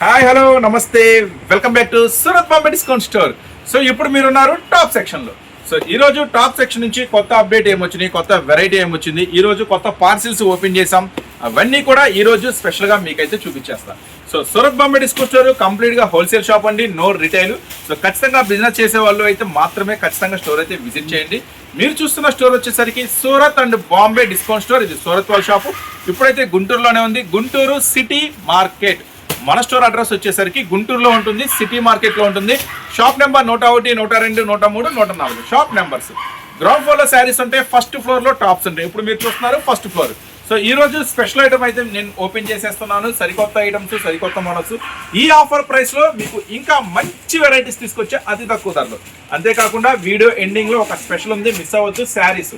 Hi hello namaste. Welcome back to Surat Bombay discount store so ఇప్పుడు మీరు ఉన్నారు top సెక్షన్లో. సో ఈ రోజు టాప్ సెక్షన్ నుంచి కొత్త అప్డేట్ ఏమొచ్చినాయి కొత్త వెరైటీ ఏమొచ్చింది ఈ రోజు కొత్త పార్సిల్స్ ఓపెన్ చేసాం అవన్నీ కూడా ఈ రోజు స్పెషల్గా మీకైతే చూపించేస్తాం. So Surat Bombay discount store కంప్లీట్గా హోల్సేల్ షాప్ అండి నో రిటైల్ సో ఖచ్చితంగా బిజినెస్ చేసే వాళ్ళు అయితే మాత్రమే ఖచ్చితంగా స్టోర్ అయితే విజిట్ చేయండి. మీరు చూస్తున్న స్టోర్ వచ్చేసరికి Surat and Bombay discount store ఇది సూరత్ వాళ్ళ షాపు ఇప్పుడైతే గుంటూరులోనే ఉంది గుంటూరు సిటీ మార్కెట్ మన స్టోర్ అడ్రస్ వచ్చేసరికి గుంటూరులో ఉంటుంది సిటీ మార్కెట్లో ఉంటుంది. షాప్ నెంబర్ నూట ఒకటి నూట రెండు నూట మూడు నూట నాలుగు. Shop numbers. గ్రౌండ్ ఫ్లోర్లో శారీస్ ఉంటాయి ఫస్ట్ ఫ్లోర్లో టాప్స్ ఉంటాయి. ఇప్పుడు మీరు చూస్తున్నారు ఫస్ట్ ఫ్లోర్. సో ఈ రోజు స్పెషల్ ఐటమ్ అయితే నేను ఓపెన్ చేసేస్తున్నాను. సరికొత్త ఐటమ్స్ సరికొత్త మోడల్స్. ఈ ఆఫర్ ప్రైస్లో మీకు ఇంకా మంచి వెరైటీస్ తీసుకొచ్చే అతి తక్కువ ధరలో. అంతేకాకుండా వీడియో ఎండింగ్లో ఒక స్పెషల్ ఉంది మిస్ అవ్వచ్చు saris.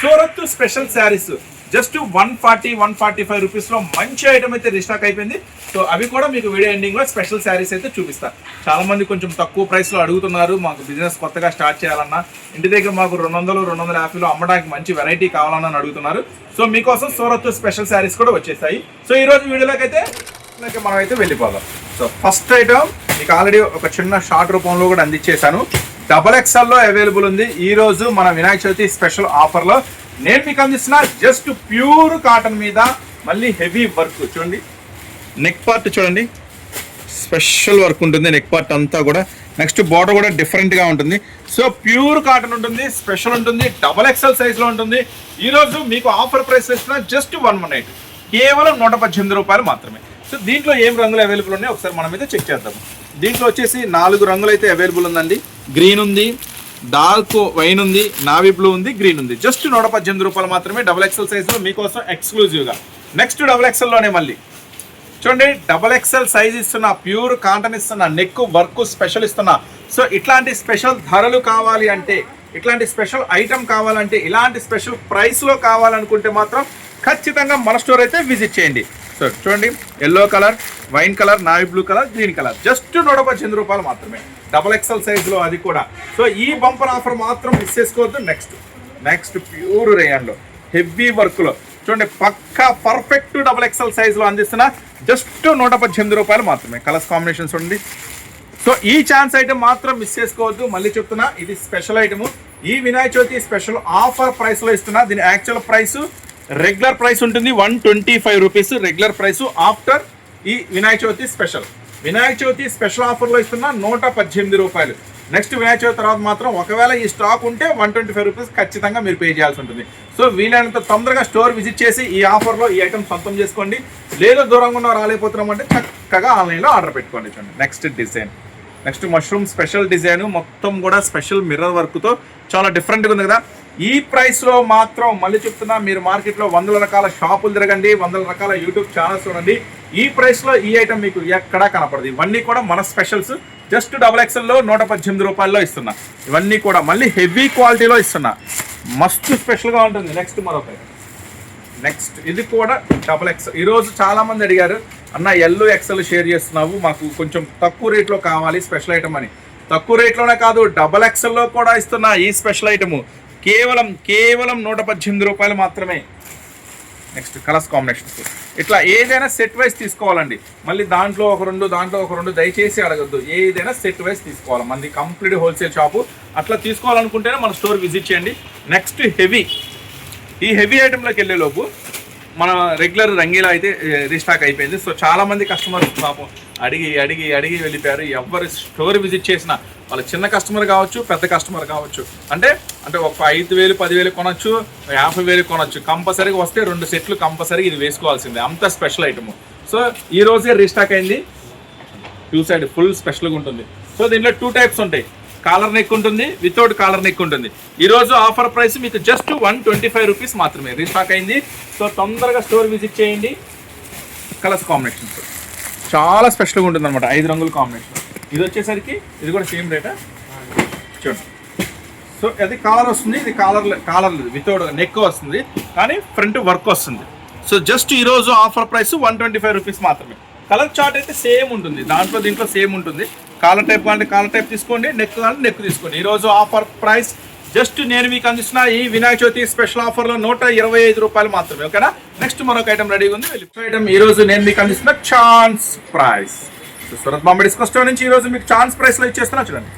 Surat special saris. Just one forty one forty five రూపీస్లో మంచి ఐటమ్ అయితే రిస్టాక్ అయిపోయింది. సో అవి కూడా మీకు వీడియో ఎండింగ్లో స్పెషల్ శారీస్ అయితే చూపిస్తా. చాలా మంది కొంచెం తక్కువ ప్రైస్లో అడుగుతున్నారు మాకు బిజినెస్ కొత్తగా స్టార్ట్ చేయాలన్నా. ఇంటి దగ్గర మాకు రెండు వందలు రెండు వందల యాభైలో అమ్మడానికి మంచి వెరైటీ కావాలన్నా అడుగుతున్నారు. సో మీకోసం సూరత్ స్పెషల్ శారీస్ కూడా వచ్చేసాయి. సో ఈ రోజు వీడియోలోకి అయితే మనం అయితే వెళ్ళిపోదాం. సో ఫస్ట్ ఐటమ్ మీకు ఆల్రెడీ ఒక చిన్న షార్ట్ రూపంలో కూడా అందించేశాను. డబల్ ఎక్స్ఎల్లో అవైలబుల్ ఉంది. ఈ రోజు మన వినాయక చవితి స్పెషల్ ఆఫర్లో నేను మీకు అందిస్తున్న జస్ట్ ప్యూర్ కాటన్ మీద మళ్ళీ హెవీ వర్క్ చూడండి. నెక్ పార్ట్ చూడండి. స్పెషల్ వర్క్ ఉంటుంది నెక్ పార్ట్ అంతా కూడా. నెక్స్ట్ బార్డర్ కూడా డిఫరెంట్గా ఉంటుంది. సో ప్యూర్ కాటన్ ఉంటుంది స్పెషల్ ఉంటుంది డబల్ ఎక్స్ఎల్ సైజ్లో ఉంటుంది. ఈరోజు మీకు ఆఫర్ ప్రైస్ ఇస్తున్న జస్ట్ వన్ వన్ ఎయిట్ కేవలం నూట పద్దెనిమిది రూపాయలు మాత్రమే. సో దీంట్లో ఏం రంగులు అవైలబుల్ ఉన్నాయి ఒకసారి మనం అయితే చెక్ చేద్దాం. దీంట్లో వచ్చేసి నాలుగు రంగులు అయితే అవైలబుల్ ఉందండి. గ్రీన్ ఉంది డార్క్ వైన్ ఉంది నావీ బ్లూ ఉంది గ్రీన్ ఉంది. జస్ట్ నూట పద్దెనిమిది రూపాయలు మాత్రమే డబల్ ఎక్స్ఎల్ సైజులో మీకోసం ఎక్స్క్లూజివ్గా నెక్స్ట్ డబల్ ఎక్సెల్లోనే మళ్ళీ. చూడండి డబల్ ఎక్స్ఎల్ సైజ్ ఇస్తున్న ప్యూర్ కాటన్ ఇస్తున్న నెక్ వర్క్ స్పెషల్ ఇస్తున్నా. సో ఇట్లాంటి స్పెషల్ ధరలు కావాలి అంటే ఇట్లాంటి స్పెషల్ ఐటమ్ కావాలంటే ఇలాంటి స్పెషల్ ప్రైస్లో కావాలనుకుంటే మాత్రం ఖచ్చితంగా మన స్టోర్ అయితే విజిట్ చేయండి. సో చూడండి yellow colour wine colour navy blue colour green colour just నూట పద్దెనిమిది రూపాయలు మాత్రమే. డబల్ ఎక్స్ఎల్ సైజులో అది కూడా. సో ఈ బంపర్ ఆఫర్ మాత్రం మిస్ చేసుకోవద్దు. నెక్స్ట్ నెక్స్ట్ ప్యూర్ రేయన్లో హెవీ వర్క్లో చూడండి పక్కా పర్ఫెక్ట్ డబుల్ ఎక్స్ఎల్ సైజులో అందిస్తున్న జస్ట్ నూట పద్దెనిమిది రూపాయలు మాత్రమే. కలర్స్ కాంబినేషన్స్ ఉంది సో ఈ ఛాన్స్ ఐటమ్ మాత్రం మిస్ చేసుకోవద్దు. మళ్ళీ చెప్తున్నా ఇది స్పెషల్ ఐటమ్ ఈ వినాయక చవితి స్పెషల్ ఆఫర్ ప్రైస్లో ఇస్తున్నా. దీని యాక్చువల్ ప్రైస్ రెగ్యులర్ ప్రైస్ ఉంటుంది one twenty five rupees. Regular price after ఈ వినాయక చవితి స్పెషల్. వినాయక చవితి స్పెషల్ ఆఫర్లో ఇస్తున్న నూట పద్దెనిమిది రూపాయలు. నెక్స్ట్ వినాయక చవితి తర్వాత మాత్రం ఒకవేళ ఈ స్టాక్ ఉంటే వన్ ట్వంటీ ఫైవ్ రూపీస్ ఖచ్చితంగా మీరు పే చేయాల్సి ఉంటుంది. సో వీలైనంత తొందరగా స్టోర్ విజిట్ చేసి ఈ ఆఫర్లో ఈ ఐటమ్ సొంతం చేసుకోండి. లేదు దూరంగా ఉన్న రాలేకపోతున్నాం అంటే చక్కగా ఆన్లైన్లో ఆర్డర్ పెట్టుకోండి next design. Next mushroom special design మొత్తం కూడా స్పెషల్ మిర్రర్ వర్క్తో చాలా డిఫరెంట్గా ఉంది కదా. ఈ ప్రైస్లో మాత్రం మళ్ళీ చెప్తున్నా మీరు మార్కెట్లో వందల రకాల షాపులు తిరగండి వందల రకాల యూట్యూబ్ ఛానల్స్ చూడండి. ఈ ప్రైస్లో ఈ ఐటమ్ మీకు ఎక్కడా కనపడదు. ఇవన్నీ కూడా మన స్పెషల్స్ జస్ట్ డబల్ ఎక్స్ఎల్లో నూట పద్దెనిమిది రూపాయల్లో ఇస్తున్నా. ఇవన్నీ కూడా మళ్ళీ హెవీ క్వాలిటీలో ఇస్తున్నా. మస్తు స్పెషల్గా ఉంటుంది. నెక్స్ట్ మరొక నెక్స్ట్ ఇది కూడా డబల్ ఎక్స్ ఈరోజు చాలా మంది అడిగారు అన్న ఎల్లో ఎక్సెల్ షేర్ చేస్తున్నావు మాకు కొంచెం తక్కువ రేట్లో కావాలి స్పెషల్ ఐటమ్ అని. తక్కువ రేట్లోనే కాదు డబల్ ఎక్సెల్లో కూడా ఇస్తున్నా ఈ స్పెషల్ ఐటమ్ కేవలం కేవలం నూట పద్దెనిమిది రూపాయలు మాత్రమే. నెక్స్ట్ కలర్స్ కాంబినేషన్స్ ఇట్లా ఏదైనా సెట్ వైజ్ తీసుకోవాలండి. మళ్ళీ దాంట్లో ఒక రెండు దాంట్లో ఒక రెండు దయచేసి అడగద్దు. ఏదైనా సెట్ వైజ్ తీసుకోవాలి. మనది కంప్లీట్ హోల్సేల్ షాపు అట్లా తీసుకోవాలనుకుంటేనే మన స్టోర్ విజిట్ చేయండి. నెక్స్ట్ హెవీ ఈ హెవీ ఐటెంలోకి వెళ్ళేలోపు మన రెగ్యులర్ రంగీలా అయితే రీస్టాక్ అయిపోయింది. సో చాలా మంది కస్టమర్స్ పాపం అడిగి అడిగి అడిగి వెళ్ళిపోయారు. ఎవరు స్టోర్ విజిట్ చేసినా వాళ్ళ చిన్న కస్టమర్ కావచ్చు పెద్ద కస్టమర్ కావచ్చు. అంటే అంటే ఒక ఐదు వేలు పదివేలు కొనొచ్చు యాభై వేలు కొనొచ్చు. కంపల్సరీగా వస్తే రెండు సెట్లు కంపల్సరీగా ఇది వేసుకోవాల్సిందే. అంత స్పెషల్ ఐటమ్. సో ఈ రోజే రీస్టాక్ అయింది. టూ సైడ్ ఫుల్ స్పెషల్గా ఉంటుంది. సో దీంట్లో టూ టైప్స్ ఉంటాయి. కాలర్ నెక్ ఉంటుంది వితౌట్ కాలర్ నెక్ ఉంటుంది. ఈరోజు ఆఫర్ ప్రైస్ మీకు just one twenty five rupees మాత్రమే రీస్టాక్ అయింది. సో తొందరగా స్టోర్ విజిట్ చేయండి. కలర్స్ కాంబినేషన్స్ చాలా స్పెషల్గా ఉంటుంది అనమాట ఐదు రంగుల కాంబినేషన్ ఇది వచ్చేసరికి ఇది కూడా సేమ్ రేటా చూడండి. సో అది కాలర్ వస్తుంది ఇది కాలర్ కాలర్ వితౌట్ నెక్ వస్తుంది కానీ ఫ్రంట్ వర్క్ వస్తుంది. సో జస్ట్ ఈరోజు offer price one twenty five rupees మాత్రమే. కలర్ చార్ట్ అయితే సేమ్ ఉంటుంది. దాంట్లో దీంట్లో సేమ్ ఉంటుంది. కాలర్ టైప్ కావాలంటే కాలర్ టైప్ తీసుకోండి నెక్ కావాలంటే నెక్ తీసుకోండి. ఈరోజు ఆఫర్ ప్రైస్ జస్ట్ నేను మీకు అందిస్తున్న ఈ వినాయక చవితి స్పెషల్ ఆఫర్లో నూట ఇరవై ఐదు రూపాయలు మాత్రమే ఓకేనా? నెక్స్ట్ మరొక ఐటమ్ రెడీగా ఉంది. ఐటమ్ ఈ రోజు నేను మీకు అందిస్తున్న chance price Surat Surat Bombay discount store నుంచి ఈ రోజు మీకు ఛాన్స్ ప్రైస్లో ఇచ్చేస్తున్నా చూడండి.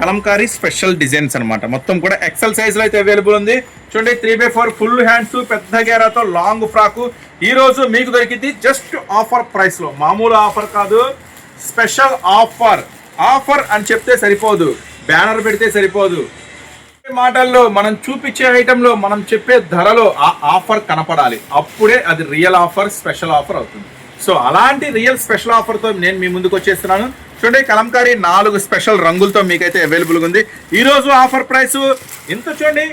కలంకారీ స్పెషల్ డిజైన్స్ అన్నమాట. మొత్తం కూడా ఎక్సెల్ సైజ్లో అయితే అవైలబుల్ ఉంది. చూడండి three by four full hands పెద్ద గేరాతో లాంగ్ ఫ్రాక్ ఈ రోజు మీకు దొరికింది జస్ట్ ఆఫర్ ప్రైస్లో. మామూలు ఆఫర్ కాదు స్పెషల్ ఆఫర్ ఆఫర్ అని చెప్తే సరిపోదు. బ్యానర్ పెడితే సరిపోదు. మాటల్లో మనం చూపించే ఐటెంలో మనం చెప్పే ధరలో ఆ ఆఫర్ కనపడాలి. అప్పుడే అది రియల్ ఆఫర్ స్పెషల్ ఆఫర్ అవుతుంది. సో అలాంటి రియల్ స్పెషల్ ఆఫర్తో నేను మీ ముందుకు వచ్చేస్తున్నాను. చూడండి కలంకారీ నాలుగు స్పెషల్ రంగులతో మీకైతే అవైలబుల్గా ఉంది. ఈరోజు ఆఫర్ ప్రైస్ ఇంత చూడండి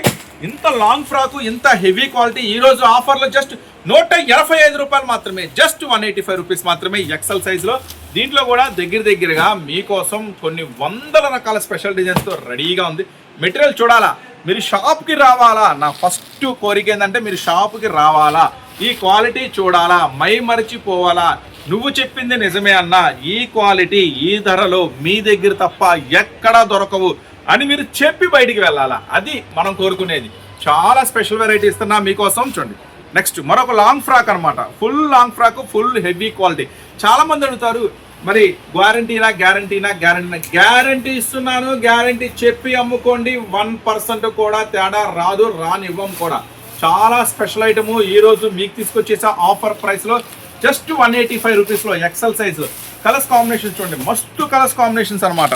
ఇంత లాంగ్ ఫ్రాకు ఇంత హెవీ క్వాలిటీ ఈరోజు ఆఫర్లో జస్ట్ నూట ఎనభై ఐదు రూపాయలు మాత్రమే just one eighty five rupees మాత్రమే ఎక్సెల్ సైజులో దీంట్లో కూడా దగ్గర దగ్గరగా మీకోసం కొన్ని వందల రకాల స్పెషల్ డిజైన్స్తో రెడీగా ఉంది. మెటీరియల్ చూడాలా? మీరు షాప్కి రావాలా? నా ఫస్ట్ కోరిక ఏంటంటే మీరు షాప్కి రావాలా? ఈ క్వాలిటీ చూడాలా? మై మరచిపోవాలా? నువ్వు చెప్పింది నిజమే అన్నా ఈ క్వాలిటీ ఈ ధరలో మీ దగ్గర తప్ప ఎక్కడా దొరకవు. అని మీరు చెప్పి బయటికి వెళ్ళాలా? అది మనం కోరుకునేది. చాలా స్పెషల్ వెరైటీ ఇస్తున్నా మీకోసం. చూడండి. నెక్స్ట్ మరొక లాంగ్ ఫ్రాక్ అన్నమాట. Full long frock full heavy quality చాలా మంది అడుగుతారు మరి గ్యారంటీనా గ్యారంటీనా గ్యారంటీనా గ్యారంటీ ఇస్తున్నాను గ్యారంటీ చెప్పి అమ్ముకోండి. వన్ పర్సెంట్ కూడా తేడా రాదు రానివ్వం కూడా. చాలా స్పెషల్ ఐటమ్. ఈరోజు మీకు తీసుకొచ్చేసా ఆఫర్ ప్రైస్లో జస్ట్ వన్ ఎయిటీ ఫైవ్ రూపీస్లో ఎక్సెల్ సైజ్ కలర్స్ కాంబినేషన్స్ చూడండి. మస్తు కలర్స్ కాంబినేషన్స్ అనమాట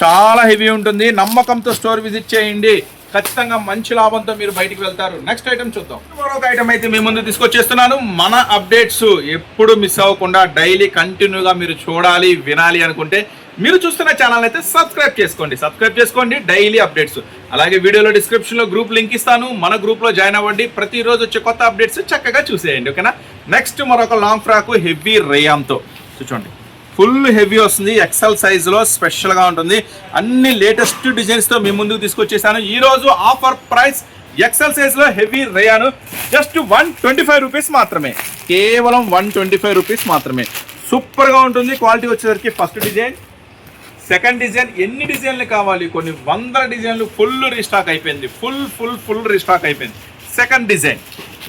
చాలా హెవీ ఉంటుంది. నమ్మకంతో స్టోర్ విజిట్ చేయండి. ఖచ్చితంగా మంచి లాభంతో మీరు బయటికి వెళ్తారు. నెక్స్ట్ ఐటమ్ చూద్దాం. మరొక ఐటమ్ అయితే మీ ముందు తీసుకొచ్చేస్తున్నాను. మన అప్డేట్స్ ఎప్పుడు మిస్ అవ్వకుండా డైలీ కంటిన్యూగా మీరు చూడాలి వినాలి అనుకుంటే మీరు చూస్తున్న ఛానల్ అయితే సబ్స్క్రైబ్ చేసుకోండి. సబ్స్క్రైబ్ చేసుకోండి డైలీ అప్డేట్స్. అలాగే వీడియోలో డిస్క్రిప్షన్లో గ్రూప్ లింక్ ఇస్తాను. మన గ్రూప్లో జాయిన్ అవ్వండి. ప్రతిరోజు వచ్చే కొత్త అప్డేట్స్ చక్కగా చూసేయండి. ఓకేనా? నెక్స్ట్ మరొక లాంగ్ ఫ్రాక్ హెవీ రేయాంతో. చూడండి ఫుల్ హెవీ వస్తుంది. ఎక్సెల్ సైజులో స్పెషల్గా ఉంటుంది. అన్ని లేటెస్ట్ డిజైన్స్తో మీ ముందుకు తీసుకొచ్చేసాను. ఈరోజు ఆఫర్ ప్రైస్ ఎక్సెల్ సైజ్లో heavy rayon. Just one twenty five rupees మాత్రమే. కేవలం వన్ ట్వంటీ ఫైవ్ రూపీస్ మాత్రమే సూపర్గా ఉంటుంది. క్వాలిటీ వచ్చేసరికి ఫస్ట్ డిజైన్ సెకండ్ డిజైన్ ఎన్ని డిజైన్లు కావాలి? కొన్ని వందల డిజైన్లు ఫుల్ రీస్టాక్ అయిపోయింది. ఫుల్ ఫుల్ ఫుల్ రీస్టాక్ అయిపోయింది. సెకండ్ డిజైన్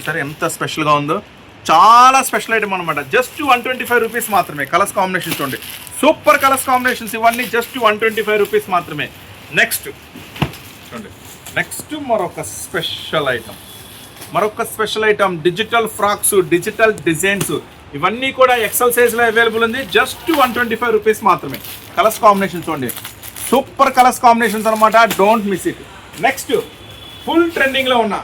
సరే ఎంత స్పెషల్గా ఉందో? చాలా స్పెషల్ ఐటమ్ అనమాట just one twenty five rupees మాత్రమే. కలర్స్ కాంబినేషన్ చూడండి. సూపర్ కలర్స్ కాంబినేషన్స్ ఇవన్నీ just one twenty five rupees మాత్రమే. నెక్స్ట్ చూడండి. నెక్స్ట్ మరొక స్పెషల్ ఐటమ్ మరొక special item digital frocks digital designs ఇవన్నీ కూడా ఎక్సెల్ సైజ్లో అవైలబుల్ ఉంది. Just one twenty five rupees మాత్రమే. కలర్స్ కాంబినేషన్ చూడండి. సూపర్ కలర్స్ కాంబినేషన్స్ అనమాట don't miss it next full ట్రెండింగ్లో ఉన్న.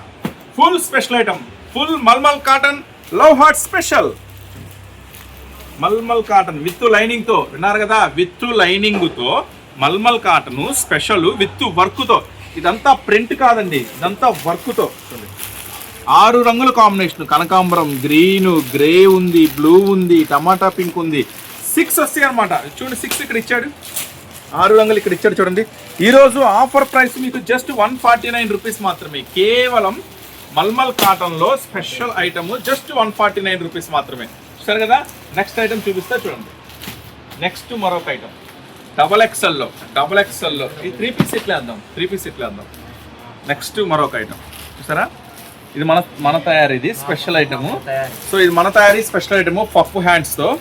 Full special item full mulmul cotton love heart special mulmul cotton with లైనింగ్తో విన్నారు కదా? విత్ లైనింగ్తో మల్మల్ కాటన్ స్పెషల్ విత్ వర్క్తో. ఇదంతా ప్రింట్ కాదండి ఇదంతా వర్క్తో. ఆరు రంగుల కాంబినేషన్. కనకాంబరం గ్రీను గ్రే ఉంది బ్లూ ఉంది టమాటా పింక్ ఉంది. సిక్స్ వస్తాయి అనమాట చూడండి సిక్స్ ఇక్కడ ఇచ్చాడు. ఆరు రంగులు ఇక్కడ ఇచ్చాడు చూడండి. ఈరోజు ఆఫర్ ప్రైస్ మీకు just one forty nine rupees మాత్రమే. కేవలం మల్మల్ కాటన్లో special item just one forty nine rupees మాత్రమే. చూసారు కదా? నెక్స్ట్ ఐటమ్ చూపిస్తా చూడండి. నెక్స్ట్ మరొక ఐటమ్ డబల్ ఎక్స్ఎల్లో డబల్ ఎక్స్ఎల్లో. ఈ త్రీ పీస్ ఇట్లా వేద్దాం. త్రీ పీస్ ఇట్లా వేద్దాం. నెక్స్ట్ మరొక ఐటమ్ చూసారా? ఇది మన మన తయారీ ఇది స్పెషల్ ఐటము. సో ఇది మన తయారీ స్పెషల్ ఐటము పప్పు హ్యాండ్స్తో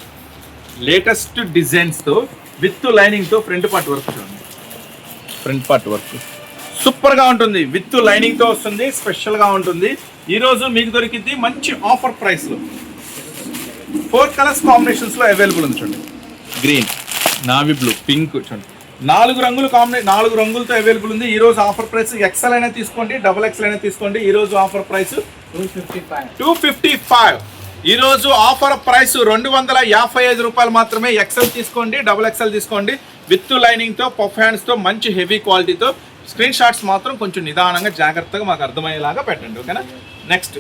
లేటెస్ట్ డిజైన్స్తో విత్ లైనింగ్తో ఫ్రంట్ పార్ట్ వర్క్ చూడండి. Front part work. సూపర్గా ఉంటుంది. విత్ లైనింగ్తో వస్తుంది స్పెషల్గా ఉంటుంది. ఈరోజు మీకు దొరికింది మంచి ఆఫర్ ప్రైస్లో ఫోర్ కలర్స్ కాంబినేషన్స్లో అవైలబుల్ ఉంది చూడండి. గ్రీన్ నావీ బ్లూ పింక్ చూడండి. నాలుగు రంగులు కాంబినే నాలుగు రంగులతో అవైలబుల్ ఉంది. ఈ రోజు ఆఫర్ ప్రైస్ ఎక్సెల్ అయినా తీసుకోండి డబుల్ ఎక్సెల్ అయినా తీసుకోండి. ఈ రోజు offer price two fifty five two fifty five ఈ రోజు ఆఫర్ ప్రైస్ రెండు వందల యాభై ఐదు రూపాయలు మాత్రమే ఎక్సెల్ తీసుకోండి డబుల్ ఎక్సెల్ తీసుకోండి. విత్ లైనింగ్తో పఫ్ హ్యాండ్స్తో మంచి హెవీ క్వాలిటీతో స్క్రీన్ షాట్స్ మాత్రం కొంచెం నిదానంగా జాగ్రత్తగా మాకు అర్థమయ్యేలాగా పెట్టండి ఓకేనా? నెక్స్ట్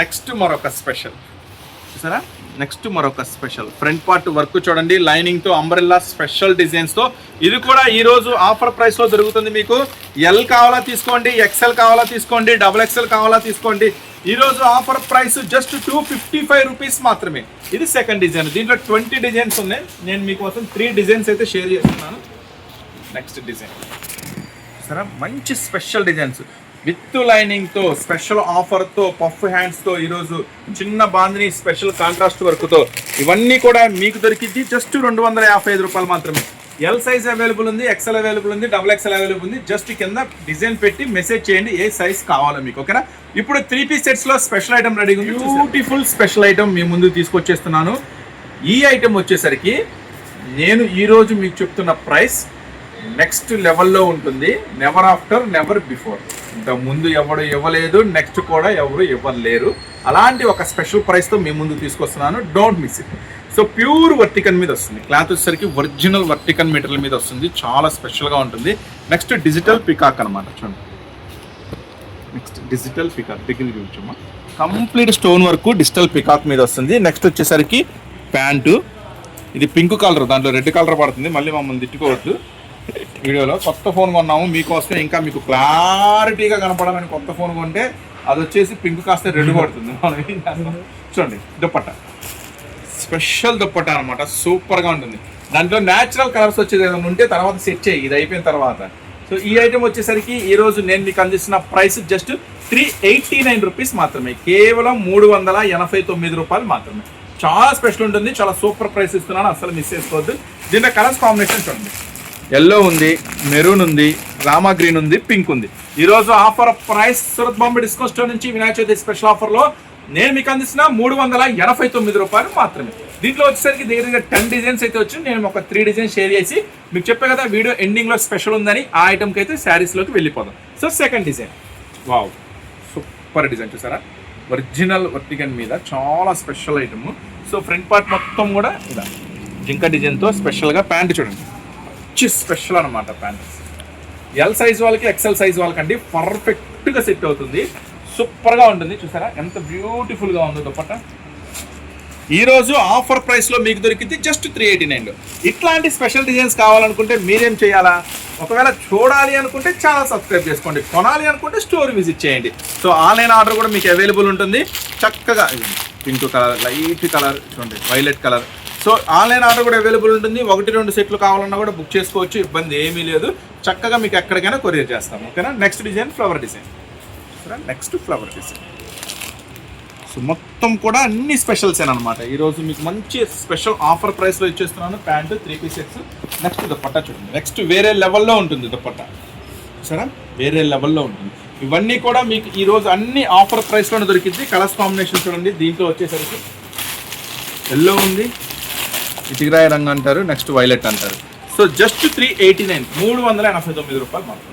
నెక్స్ట్ మరొక స్పెషల్ చూసారా? నెక్స్ట్ మరొక స్పెషల్ ఫ్రంట్ పార్ట్ వర్క్ చూడండి లైనింగ్తో అంబ్రెల్లా స్పెషల్ డిజైన్స్తో. ఇది కూడా ఈ రోజు ఆఫర్ ప్రైస్లో దొరుకుతుంది మీకు. ఎల్ కావాలా తీసుకోండి ఎక్స్ఎల్ కావాలా తీసుకోండి డబుల్ ఎక్స్ఎల్ కావాలా తీసుకోండి. ఈ రోజు offer price just two fifty five rupees మాత్రమే. ఇది సెకండ్ డిజైన్ దీంట్లో ట్వంటీ డిజైన్స్ ఉన్నాయి. నేను మీకోసం త్రీ డిజైన్స్ అయితే షేర్ చేస్తున్నాను. నెక్స్ట్ డిజైన్ సరే మంచి స్పెషల్ డిజైన్స్. విత్ లైనింగ్తో స్పెషల్ ఆఫర్తో పఫ్ హ్యాండ్స్తో ఈరోజు చిన్న బాందిని స్పెషల్ కాంట్రాస్ట్ వర్క్తో ఇవన్నీ కూడా మీకు దొరికింది జస్ట్ రెండు వందల యాభై ఐదు రూపాయలు మాత్రమే. ఎల్ సైజ్ అవైలబుల్ ఉంది ఎక్సెల్ అవైలబుల్ ఉంది డబుల్ ఎక్సెల్ అవైలబుల్ ఉంది. జస్ట్ కింద డిజైన్ పెట్టి మెసేజ్ చేయండి ఏ సైజ్ కావాలో మీకు ఓకేనా? ఇప్పుడు త్రీ పీస్ సెట్స్లో స్పెషల్ ఐటమ్ రెడీ ఉంది బ్యూటిఫుల్ స్పెషల్ ఐటమ్ మీ ముందు తీసుకొచ్చేస్తున్నాను. ఈ ఐటమ్ వచ్చేసరికి నేను ఈరోజు మీకు చెప్తున్న ప్రైస్ నెక్స్ట్ లెవెల్లో ఉంటుంది. నెవర్ ఆఫ్టర్ నెవర్ బిఫోర్ ఇంత ముందు ఎవడు ఇవ్వలేదు నెక్స్ట్ కూడా ఎవరు ఇవ్వలేరు. అలాంటి ఒక స్పెషల్ ప్రైస్తో మీ ముందు తీసుకొస్తున్నాను. Don't miss it so pure వర్టికన్ మీద వస్తుంది. క్లాత్ వచ్చేసరికి ఒరిజినల్ వర్టికన్ మెటీరియల్ మీద వస్తుంది. చాలా స్పెషల్గా ఉంటుంది. నెక్స్ట్ డిజిటల్ పికాక్ అనమాట చూడండి. నెక్స్ట్ డిజిటల్ పికాక్ దగ్గర చూపించమ్మా. Complete stone work digital peacock మీద వస్తుంది. నెక్స్ట్ వచ్చేసరికి ప్యాంటు. ఇది పింక్ కలర్ దాంట్లో రెడ్ కలర్ పడుతుంది. మళ్ళీ మమ్మల్ని తిట్టుకోవద్దు. వీడియోలో కొత్త ఫోన్ కొన్నాము మీకోసమే ఇంకా మీకు క్లారిటీగా కనపడాలని కొత్త ఫోన్ కొంటే అది వచ్చేసి పింక్ కాస్త రెడ్ పడుతుంది. మనం ఏం చేస్తాం? చూడండి దుప్పట్ట. స్పెషల్ దుప్పట్ట అనమాట సూపర్గా ఉంటుంది. దాంట్లో న్యాచురల్ కలర్స్ వచ్చేది ఏదైనా ఉంటే తర్వాత సెట్ చేయి ఇది అయిపోయిన తర్వాత. సో ఈ ఐటెం వచ్చేసరికి ఈరోజు నేను మీకు అందిస్తున్న price just three eighty nine rupees మాత్రమే. కేవలం మూడు వందల ఎనభై తొమ్మిది రూపాయలు మాత్రమే. చాలా స్పెషల్ ఉంటుంది చాలా సూపర్ ప్రైస్ ఇస్తున్నాను అసలు మిస్ చేసుకోవద్దు. దీంట్లో కలర్స్ కాంబినేషన్ చూడండి. ఎల్లో ఉంది మెరూన్ ఉంది రామా గ్రీన్ ఉంది పింక్ ఉంది. ఈరోజు offer price Surat Bombay discount store నుంచి వినాయక చవితి స్పెషల్ ఆఫర్లో నేను మీకు అందిస్తున్న మూడు వందల ఎనభై తొమ్మిది రూపాయలు మాత్రమే. దీంట్లో వచ్చేసరికి దగ్గర టెన్ డిజైన్స్ అయితే వచ్చి నేను ఒక త్రీ డిజైన్స్ షేర్ చేసి మీకు చెప్పే కదా వీడియో ఎండింగ్లో స్పెషల్ ఉందని ఆ ఐటమ్కి అయితే శారీస్లోకి వెళ్ళిపోదాం. So second design wow super design చూసారా? ఒరిజినల్ వర్టికన్ మీద చాలా special item so front part మొత్తం కూడా ఇలా జింక డిజైన్తో స్పెషల్గా ప్యాంట్ చూడండి. మంచి స్పెషల్ అనమాట ప్యాంట్. ఎల్ సైజ్ వాళ్ళకి ఎక్సెల్ సైజ్ వాళ్ళకండి పర్ఫెక్ట్గా సెట్ అవుతుంది. సూపర్గా ఉంటుంది. చూసారా? ఎంత బ్యూటిఫుల్గా ఉందో దుప్పట్ట ఈరోజు ఆఫర్ ప్రైస్లో మీకు దొరికింది జస్ట్ త్రీ ఎయిటీ నైన్ ఇట్లాంటి స్పెషల్ డిజైన్స్ కావాలనుకుంటే మీరేం చేయాలా? ఒకవేళ చూడాలి అనుకుంటే చాలా సబ్స్క్రైబ్ చేసుకోండి. కొనాలి అనుకుంటే స్టోర్ విజిట్ చేయండి. సో ఆన్లైన్ ఆర్డర్ కూడా మీకు అవైలబుల్ ఉంటుంది. చక్కగా పింక్ కలర్ లైట్ కలర్ చూడండి violet colour. So online order కూడా అవైలబుల్ ఉంటుంది. ఒకటి రెండు సెట్లు కావాలన్నా కూడా బుక్ చేసుకోవచ్చు. ఇబ్బంది ఏమీ లేదు. చక్కగా మీకు ఎక్కడికైనా కొరియర్ చేస్తాం. ఓకేనా? Next design flower design next flower design so మొత్తం కూడా అన్ని స్పెషల్స్ అనమాట ఈరోజు మీకు మంచి స్పెషల్ ఆఫర్ ప్రైస్లో ఇచ్చేస్తున్నాను. Pant three piece sets next dupatta చూడండి. నెక్స్ట్ వేరే లెవెల్లో ఉంటుంది దుప్పట్టా సరే వేరే లెవెల్లో ఉంటుంది. ఇవన్నీ కూడా మీకు ఈరోజు అన్ని ఆఫర్ ప్రైస్లోనే దొరికింది కలర్స్ కాంబినేషన్ చూడండి. దీంట్లో వచ్చేసరికి ఎల్లో ఉంది. ఇటిగిరాయ రంగు అంటారు నెక్స్ట్ వైలెట్ అంటారు. So just three eighty nine మూడు వందల ఎనభై తొమ్మిది రూపాయలు మాత్రం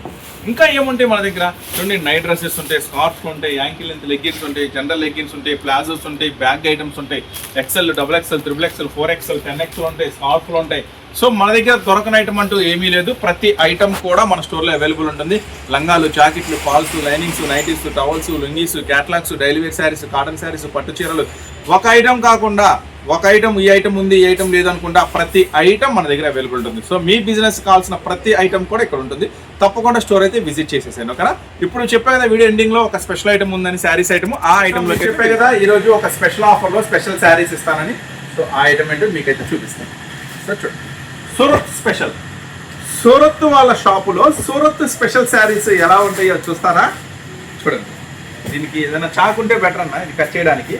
ఇంకా ఏముంటాయి మన దగ్గర? చూడండి నైట్ డ్రెస్సెస్ ఉంటాయి స్కార్ఫ్స్ ఉంటాయి యాంకిల్ లెంత్ లెగ్గిన్స్ ఉంటాయి జనరల్ లెగ్గిన్స్ ఉంటాయి ప్లాజోస్ ఉంటాయి బ్యాగ్ ఐటమ్స్ ఉంటాయి. XL double XL triple XL four XL ten XL ఉంటాయి స్కార్ఫ్లు ఉంటాయి. సో మన దగ్గర దొరకని ఐటమ్ అంటూ ఏమీ లేదు. ప్రతి ఐటమ్ కూడా మన స్టోర్లో అవైలబుల్ ఉంటుంది. లంగాలు జాకెట్లు falls linings nighties towels lungis catalogues daily wear saris cotton saris పట్టు చీరలు ఒక ఐటమ్ కాకుండా ఒక ఐటమ్ ఈ ఐటమ్ ఉంది ఈ ఐటమ్ లేదనుకుంటా ప్రతి ఐటమ్ మన దగ్గర అవైలబుల్ ఉంటుంది. సో మీ బిజినెస్ కావాల్సిన ప్రతి ఐటమ్ కూడా ఇక్కడ ఉంటుంది. తప్పకుండా స్టోర్ అయితే విజిట్ చేసేసాను ఓకేనా ఇప్పుడు చెప్పే కదా వీడియో ఎండింగ్లో ఒక స్పెషల్ ఐటమ్ ఉందని శారీస్ ఐటమ్ ఆ ఐటమ్లో చెప్పే కదా ఈ రోజు ఒక స్పెషల్ ఆఫర్లో స్పెషల్ శారీస్ ఇస్తానని. సో ఆ ఐటమ్ ఏంటో మీకైతే చూపిస్తాను. సో చూడండి సూరత్ స్పెషల్ సూరత్ వాళ్ళ షాపులో సూరత్ స్పెషల్ శారీస్ ఎలా ఉంటాయో చూస్తారా? చూడండి. దీనికి ఏదైనా చాకు ఉంటే బెటర్ అన్న ఇది కట్ చేయడానికి.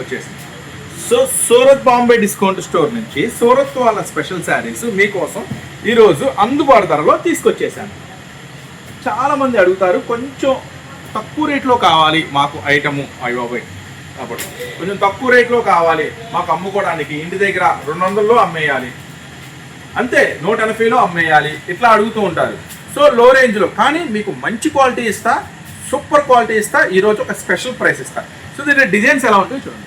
వచ్చేసింది. So Surat Bombay discount store నుంచి సూరత్ వాళ్ళ స్పెషల్ శారీస్ మీకోసం ఈరోజు అందుబాటు ధరలో తీసుకొచ్చేసాను చాలామంది అడుగుతారు కొంచెం తక్కువ రేట్లో కావాలి మాకు ఐటము. అయ్యోబాయ్ కాబట్టి కొంచెం తక్కువ రేట్లో కావాలి మాకు అమ్ముకోవడానికి. ఇంటి దగ్గర రెండు వందల్లో అమ్మేయాలి. అంతే నూట ఎనభైలో అమ్మేయాలి. ఇట్లా అడుగుతూ ఉంటారు. సో లో రేంజ్లో. కానీ మీకు మంచి క్వాలిటీ ఇస్తా సూపర్ క్వాలిటీ ఇస్తా ఈరోజు ఒక స్పెషల్ ప్రైస్ ఇస్తా. సో దీని డిజైన్స్ ఎలా ఉంటాయి చూడండి.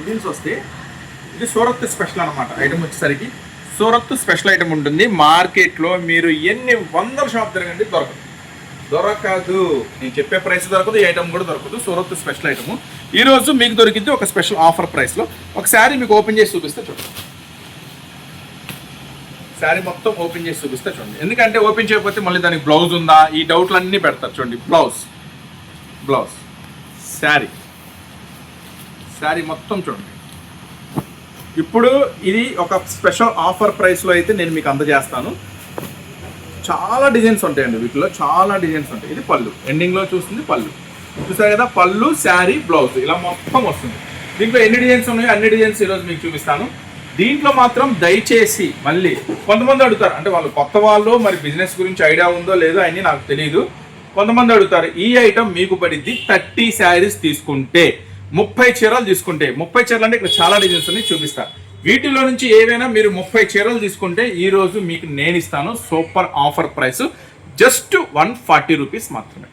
డిజైన్స్ వస్తే ఇది సూరత్ స్పెషల్ అనమాట ఐటమ్ వచ్చేసరికి. సూరత్ స్పెషల్ ఐటమ్ ఉంటుంది. మార్కెట్లో మీరు ఎన్ని వందల షాప్ తిరగండి దొరకదు. దొరకదు. నేను చెప్పే ప్రైస్ దొరకదు ఈ ఐటమ్ కూడా దొరకదు. సూరత్ స్పెషల్ ఐటమ్ ఈరోజు మీకు దొరికింది ఒక స్పెషల్ ఆఫర్ ప్రైస్లో ఒక శారీ మీకు ఓపెన్ చేసి చూపిస్తే చూడండి. శారీ మొత్తం ఓపెన్ చేసి చూపిస్తే చూడండి. ఎందుకంటే ఓపెన్ చేయకపోతే మళ్ళీ దానికి బ్లౌజ్ ఉందా? ఈ డౌట్లు అన్నీ పెడతారు చూడండి. బ్లౌజ్. బ్లౌజ్. శారీ. శారీ మొత్తం చూడండి. ఇప్పుడు ఇది ఒక స్పెషల్ ఆఫర్ ప్రైస్లో అయితే నేను మీకు అందజేస్తాను. చాలా డిజైన్స్ ఉంటాయండి వీటిలో. చాలా డిజైన్స్ ఉంటాయి. ఇది పళ్ళు. ఎండింగ్లో చూస్తుంది పళ్ళు. చూసారు కదా? పళ్ళు శారీ బ్లౌజ్. ఇలా మొత్తం వస్తుంది. దీంట్లో ఎన్ని డిజైన్స్ ఉన్నాయో అన్ని డిజైన్స్ ఈరోజు మీకు చూపిస్తాను. దీంట్లో మాత్రం దయచేసి మళ్ళీ కొంతమంది అడుగుతారు. అంటే వాళ్ళు కొత్త వాళ్ళు మరి బిజినెస్ గురించి ఐడియా ఉందో లేదో అని నాకు తెలియదు కొంతమంది అడుగుతారు ఈ ఐటమ్ మీకు పడింది థర్టీ శారీస్ తీసుకుంటే ముప్పై చీరలు తీసుకుంటే ముప్పై చీరలు అంటే ఇక్కడ చాలా డిజైన్స్ ఉన్నాయి చూపిస్తా. వీటిలో నుంచి ఏవైనా మీరు ముప్పై చీరలు తీసుకుంటే ఈ రోజు మీకు నేను ఇస్తాను super offer price just one forty rupees మాత్రమే.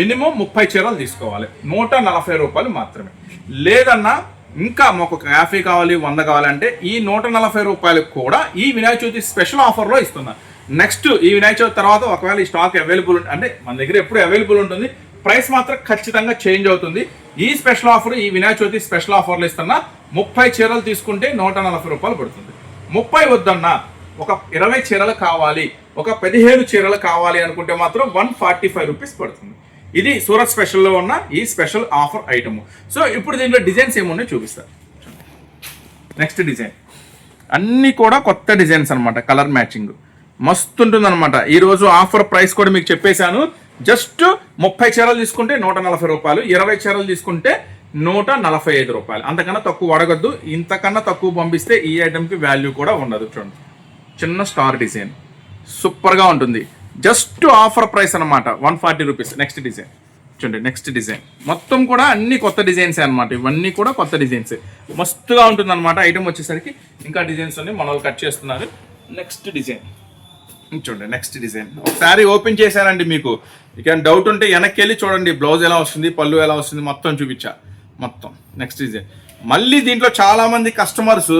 మినిమం ముప్పై చీరలు తీసుకోవాలి నూట నలభై రూపాయలు మాత్రమే. లేదన్నా ఇంకా మాకు ఒక యాభై కావాలి వంద కావాలంటే ఈ నూట నలభై రూపాయలకు కూడా ఈ వినాయక చవితి స్పెషల్ ఆఫర్లో ఇస్తున్నాను నెక్స్ట్ ఈ వినాయక చవితి తర్వాత ఒకవేళ ఈ స్టాక్ అవైలబుల్ అంటే మన దగ్గర ఎప్పుడు అవైలబుల్ ఉంటుంది ప్రైస్ మాత్రం ఖచ్చితంగా చేంజ్ అవుతుంది. ఈ స్పెషల్ ఆఫర్ ఈ వినాయక చవితి స్పెషల్ ఆఫర్లు ఇస్తున్నా ముప్పై చీరలు తీసుకుంటే నూట నలభై రూపాయలు పడుతుంది. ముప్పై వద్దన్నా ఒక ఇరవై చీరలు కావాలి ఒక పదిహేను చీరలు కావాలి అనుకుంటే మాత్రం వన్ ఫార్టీ ఫైవ్ రూపీస్ పడుతుంది. ఇది సూరత్ స్పెషల్లో ఉన్న ఈ స్పెషల్ ఆఫర్ ఐటమ్ సో ఇప్పుడు దీంట్లో డిజైన్స్ ఏమున్నాయో చూపిస్తారు నెక్స్ట్ డిజైన్ అన్నీ కూడా కొత్త డిజైన్స్ అనమాట కలర్ మ్యాచింగ్ మస్తు ఉంటుంది అనమాట ఈరోజు ఆఫర్ ప్రైస్ కూడా మీకు చెప్పేశాను. జస్ట్ ముప్పై చీరలు తీసుకుంటే నూట నలభై రూపాయలు ఇరవై చీరలు తీసుకుంటే నూట నలభై ఐదు రూపాయలు. అంతకన్నా తక్కువ అడగద్దు ఇంతకన్నా తక్కువ పంపిస్తే ఈ ఐటమ్కి వాల్యూ కూడా ఉండదు చూడండి. చిన్న స్టార్ డిజైన్. సూపర్గా ఉంటుంది. జస్ట్ ఆఫర్ ప్రైస్ అనమాట one forty rupees. Next design. చూడండి నెక్స్ట్ డిజైన్. మొత్తం కూడా అన్ని కొత్త డిజైన్స్ అనమాట ఇవన్నీ కూడా కొత్త డిజైన్స్. మస్తుగా ఉంటుంది అనమాట ఐటమ్ వచ్చేసరికి ఇంకా డిజైన్స్ అన్ని మన వాళ్ళు కట్ చేస్తున్నారు. Next design. చూడండి నెక్స్ట్ డిజైన్ ఒకసారి ఓపెన్ చేశానండి మీకు. ఇక డౌట్ ఉంటే వెనక్కి వెళ్ళి చూడండి బ్లౌజ్ ఎలా వస్తుంది పళ్ళు ఎలా వస్తుంది మొత్తం చూపించా. మొత్తం నెక్స్ట్ డిజైన్ మళ్ళీ దీంట్లో చాలా మంది కస్టమర్స్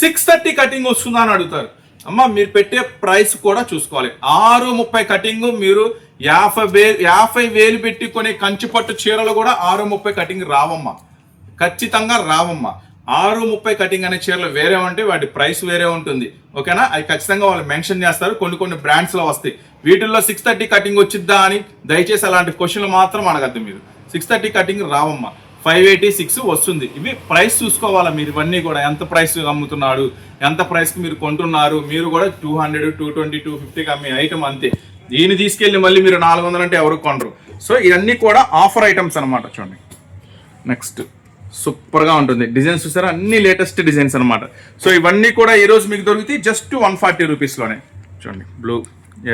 సిక్స్ థర్టీ కటింగ్ వస్తుందా అని అడుగుతారు. అమ్మ మీరు పెట్టే ప్రైస్ కూడా చూసుకోవాలి. ఆరు ముప్పై కటింగ్ మీరు యాభై వేలు యాభై వేలు పెట్టి కొనే కంచిపట్టు చీరలు కూడా ఆరు ముప్పై కటింగ్ రావమ్మా. ఖచ్చితంగా రావమ్మా. ఆరు ముప్పై కటింగ్ అనే చీరలు వేరే ఉంటే వాటి ప్రైస్ వేరే ఉంటుంది. ఓకేనా? అది ఖచ్చితంగా వాళ్ళు మెన్షన్ చేస్తారు. కొన్ని కొన్ని బ్రాండ్స్లో వస్తాయి. వీటిల్లో సిక్స్ థర్టీ కటింగ్ వచ్చిద్దా అని దయచేసి అలాంటి క్వశ్చన్లు మాత్రం అడగద్దు మీరు. సిక్స్ థర్టీ కటింగ్ రావమ్మా. ఫైవ్ ఎయిటీ సిక్స్ వస్తుంది. ఇవి ప్రైస్ చూసుకోవాలా మీరు ఇవన్నీ కూడా? ఎంత ప్రైస్ అమ్ముతున్నాడు? ఎంత ప్రైస్కి మీరు కొంటున్నారు? మీరు కూడా two hundred two twenty two ఫిఫ్టీకి అమ్మే ఐటమ్ అంతే. దీన్ని తీసుకెళ్ళి మళ్ళీ మీరు నాలుగు వందలు అంటే ఎవరు కొనరు. సో ఇవన్నీ కూడా ఆఫర్ ఐటమ్స్ అనమాట చూడండి. నెక్స్ట్ సూపర్గా ఉంటుంది. డిజైన్స్ చూసారా? అన్ని లేటెస్ట్ డిజైన్స్ అనమాట సో ఇవన్నీ కూడా ఈరోజు మీకు దొరుకుతాయి జస్ట్ వన్ ఫార్టీ రూపీస్లోనే. చూడండి. బ్లూ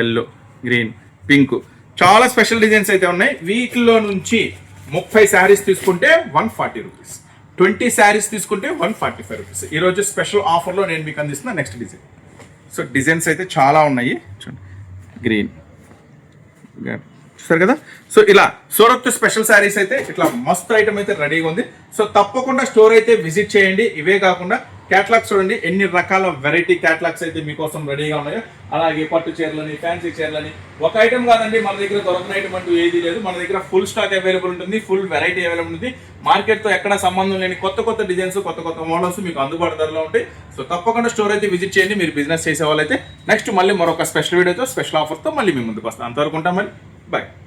ఎల్లో గ్రీన్ పింక్ చాలా స్పెషల్ డిజైన్స్ అయితే ఉన్నాయి. వీటిలో నుంచి ముప్పై శారీస్ తీసుకుంటే one forty rupees. Twenty saris తీసుకుంటే వన్ ఫార్టీ ఫైవ్ రూపీస్ ఈరోజు స్పెషల్ ఆఫర్లో నేను మీకు అందిస్తున్న నెక్స్ట్ డిజైన్ సో డిజైన్స్ అయితే చాలా ఉన్నాయి. చూడండి. గ్రీన్ చూస్తారు కదా? సో ఇలా సూరత్ స్పెషల్ శారీస్ అయితే ఇట్లా మస్తు ఐటమ్ అయితే రెడీగా ఉంది. సో తప్పకుండా స్టోర్ అయితే విజిట్ చేయండి. ఇవే కాకుండా క్యాటలాగ్స్ చూడండి. ఎన్ని రకాల వెరైటీ క్యాటలాగ్స్ అయితే మీకోసం రెడీగా ఉన్నాయో. అలాగే పట్టు చీరలని ఫ్యాన్సీ చీరలని. ఒక ఐటమ్ కాదండి మన దగ్గర దొరకని ఐటమ్ అంటూ ఏది లేదు. మన దగ్గర ఫుల్ స్టాక్ అవైలబుల్ ఉంటుంది ఫుల్ వెరైటీ అవైలబుల్ ఉంటుంది. మార్కెట్తో ఎక్కడ సంబంధం లేని కొత్త కొత్త డిజైన్స్ కొత్త కొత్త మోడల్స్ మీకు అందుబాటు ధరలో ఉంటాయి. సో తప్పకుండా స్టోర్ అయితే విజిట్ చేయండి. మీరు బిజినెస్ చేసే వాళ్ళైతే నెక్స్ట్ మళ్ళీ మరొక స్పెషల్ వీడియోతో స్పెషల్ ఆఫర్తో మళ్ళీ మీ ముందుకు వస్తాను. అంతవరకు ఉంటాం మరి. Bye.